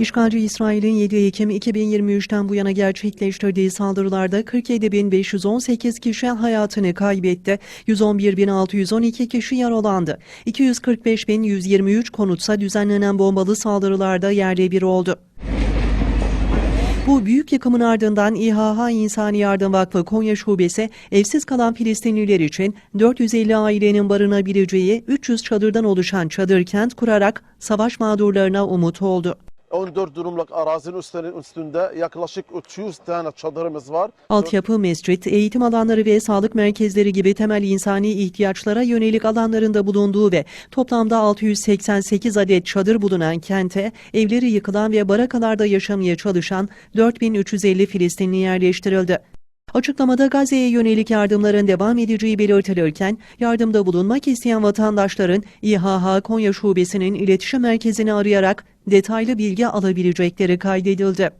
İşgalci İsrail'in 7 Ekim 2023'ten bu yana gerçekleştirdiği saldırılarda 47.518 kişi hayatını kaybetti, 111.612 kişi yaralandı. 245.123 konutsa düzenlenen bombalı saldırılarda yerle bir oldu. Bu büyük yıkımın ardından İHH İnsani Yardım Vakfı Konya Şubesi evsiz kalan Filistinliler için 450 ailenin barınabileceği 300 çadırdan oluşan çadır kent kurarak savaş mağdurlarına umut oldu. 14 durumluk arazinin üstünde, yaklaşık 300 tane çadırımız var. Altyapı, mescit, eğitim alanları ve sağlık merkezleri gibi temel insani ihtiyaçlara yönelik alanlarında bulunduğu ve toplamda 688 adet çadır bulunan kente evleri yıkılan ve barakalarda yaşamaya çalışan 4350 Filistinli yerleştirildi. Açıklamada Gazze'ye yönelik yardımların devam edeceği belirtilirken, yardımda bulunmak isteyen vatandaşların İHH Konya Şubesi'nin iletişim merkezini arayarak detaylı bilgi alabilecekleri kaydedildi.